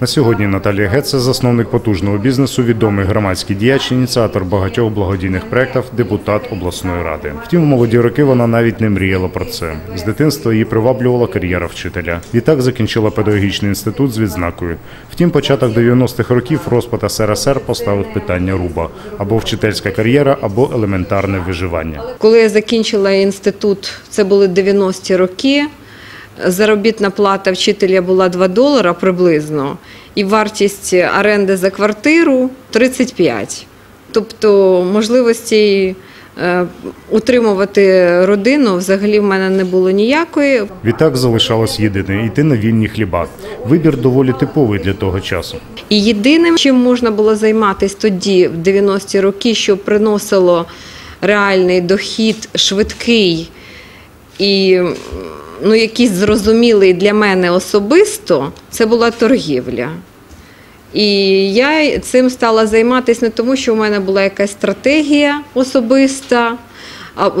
На сьогодні Наталія Геце – засновник потужного бізнесу, відомий громадський діяч, ініціатор багатьох благодійних проєктів, депутат обласної ради. Втім, в молоді роки вона навіть не мріяла про це. З дитинства її приваблювала кар'єра вчителя. Відтак закінчила педагогічний інститут з відзнакою. Втім, початок 90-х років розпад СРСР поставив питання руба або вчительська кар'єра, або елементарне виживання. Коли я закінчила інститут, це були 90-ті роки. Заробітна плата вчителя була 2 долара приблизно, і вартість оренди за квартиру 35. Тобто можливості е, утримувати родину взагалі в мене не було ніякої. Відтак залишалось єдине йти на вільні хліба. Вибір доволі типовий для того часу. І єдиним, чим можна було займатися тоді, в 90-ті роки, що приносило реальний дохід, швидкий і ну, якийсь зрозумілий для мене особисто, це була торгівля. І я цим стала займатися не тому, що в мене була якась стратегія особиста,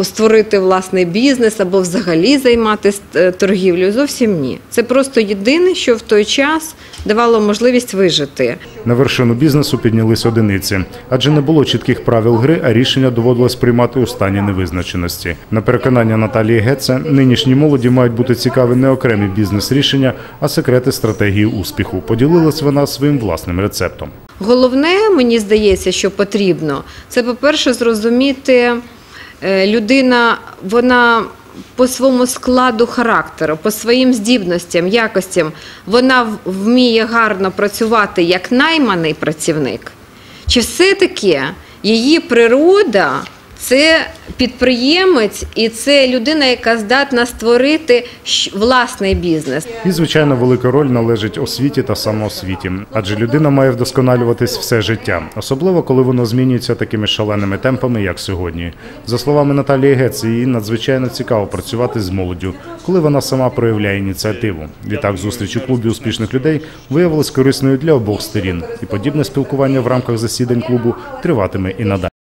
створити власний бізнес, або взагалі займатися е, торгівлею. Зовсім ні. Це просто єдине, що в той час давало можливість вижити. На вершину бізнесу піднялись одиниці, адже не було чітких правил гри, а рішення доводилось приймати у стані невизначеності. На переконання Наталії Геце, нинішній молоді мають бути цікаві не окремі бізнес-рішення, а секрети стратегії успіху. Поділилась вона своїм власним рецептом. Головне, мені здається, що потрібно, це, по-перше, зрозуміти, е, людина, вона по своєму складу характеру, по своїм здібностям, якостям, вона вміє гарно працювати як найманий працівник. Чи все-таки її природа це підприємець і це людина, яка здатна створити власний бізнес? І, звичайно, велика роль належить освіті та самоосвіті, адже людина має вдосконалюватись все життя, особливо коли воно змінюється такими шаленими темпами, як сьогодні. За словами Наталії Гець, їй надзвичайно цікаво працювати з молоддю, коли вона сама проявляє ініціативу. Відтак, зустріч у клубі успішних людей виявилась корисною для обох сторін, і подібне спілкування в рамках засідань клубу триватиме і надалі.